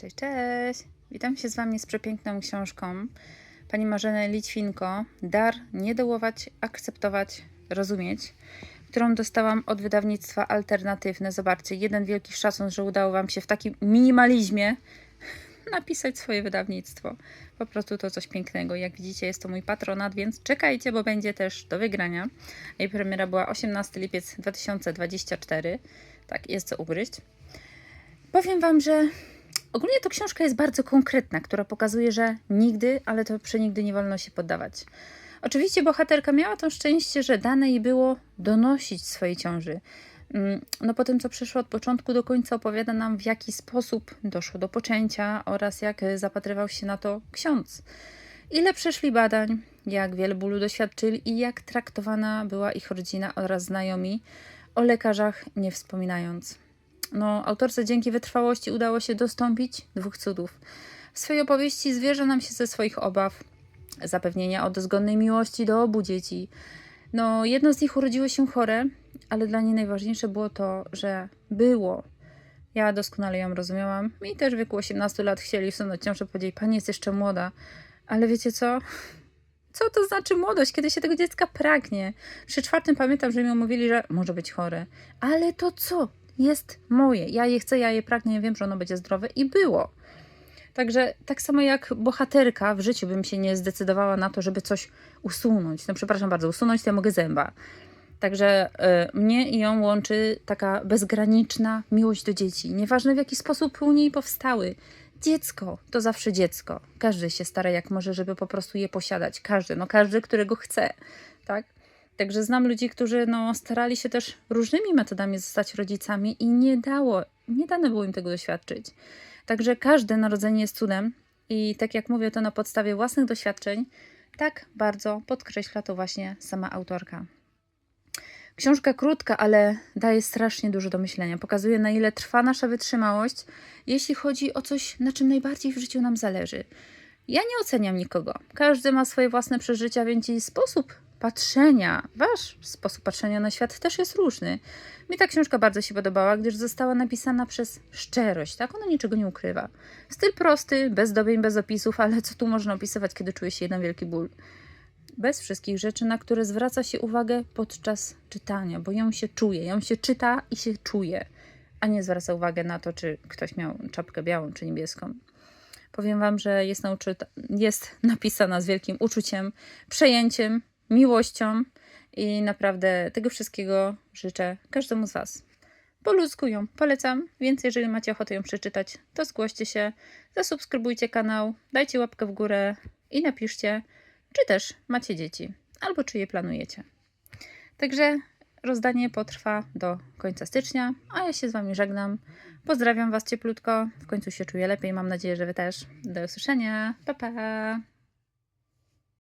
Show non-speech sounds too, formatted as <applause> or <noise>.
Cześć, cześć! Witam się z Wami z przepiękną książką pani Marzeny Litwinko Dar nie dołować, akceptować, rozumieć, którą dostałam od wydawnictwa Alternatywne. Zobaczcie, jeden wielki szacun, że udało Wam się w takim minimalizmie <laughs> napisać swoje wydawnictwo. Po prostu to coś pięknego. Jak widzicie, jest to mój patronat, więc czekajcie, bo będzie też do wygrania. Jej premiera była 18 lipiec 2024. Tak, jest co ugryźć. Powiem Wam, że ogólnie to książka jest bardzo konkretna, która pokazuje, że nigdy, ale to przenigdy nie wolno się poddawać. Oczywiście bohaterka miała to szczęście, że dane jej było donosić swojej ciąży. Mm, No po tym, co przeszło od początku do końca, opowiada nam, w jaki sposób doszło do poczęcia oraz jak zapatrywał się na to ksiądz. Ile przeszli badań, jak wiele bólu doświadczyli i jak traktowana była ich rodzina oraz znajomi, o lekarzach nie wspominając. No, autorce dzięki wytrwałości udało się dostąpić dwóch cudów. W swojej opowieści zwierza nam się ze swoich obaw, zapewnienia o dozgonnej miłości do obu dzieci. No, jedno z nich urodziło się chore, ale dla niej najważniejsze było to, że było. Ja doskonale ją rozumiałam. Mi też w wieku 18 lat chcieli usunąć ciążę, powiedzieli, pani jest jeszcze młoda. Ale wiecie co? Co to znaczy młodość, kiedy się tego dziecka pragnie? Przy czwartym pamiętam, że mi mówili, że może być chore. Ale to co? Jest moje. Ja je chcę, ja je pragnę, ja wiem, że ono będzie zdrowe i było. Także tak samo jak bohaterka w życiu bym się nie zdecydowała na to, żeby coś usunąć. No przepraszam bardzo, usunąć to ja mogę zęba. Także y, mnie i ją łączy taka bezgraniczna miłość do dzieci. Nieważne w jaki sposób u niej powstały. Dziecko to zawsze dziecko. Każdy się stara jak może, żeby po prostu je posiadać. Każdy, no każdy, którego chce, tak? Także znam ludzi, którzy no, starali się też różnymi metodami zostać rodzicami i nie dało, nie dane było im tego doświadczyć. Także każde narodzenie jest cudem i tak jak mówię to na podstawie własnych doświadczeń, tak bardzo podkreśla to właśnie sama autorka. Książka krótka, ale daje strasznie dużo do myślenia. Pokazuje, na ile trwa nasza wytrzymałość, jeśli chodzi o coś, na czym najbardziej w życiu nam zależy. Ja nie oceniam nikogo. Każdy ma swoje własne przeżycia, więc i sposób patrzenia, wasz sposób patrzenia na świat też jest różny. Mi ta książka bardzo się podobała, gdyż została napisana przez szczerość, tak? Ona niczego nie ukrywa. Styl prosty, bez dobień, bez opisów, ale co tu można opisywać, kiedy czuje się jeden wielki ból? Bez wszystkich rzeczy, na które zwraca się uwagę podczas czytania, bo ją się czuje, ją się czyta i się czuje, a nie zwraca uwagę na to, czy ktoś miał czapkę białą czy niebieską. Powiem Wam, że jest, jest napisana z wielkim uczuciem, przejęciem, miłością i naprawdę tego wszystkiego życzę każdemu z Was. Po ludzku ją polecam, więc jeżeli macie ochotę ją przeczytać, to zgłoście się, zasubskrybujcie kanał, dajcie łapkę w górę i napiszcie, czy też macie dzieci, albo czy je planujecie. Także rozdanie potrwa do końca stycznia, a ja się z Wami żegnam. Pozdrawiam Was cieplutko, w końcu się czuję lepiej, mam nadzieję, że Wy też. Do usłyszenia, pa pa!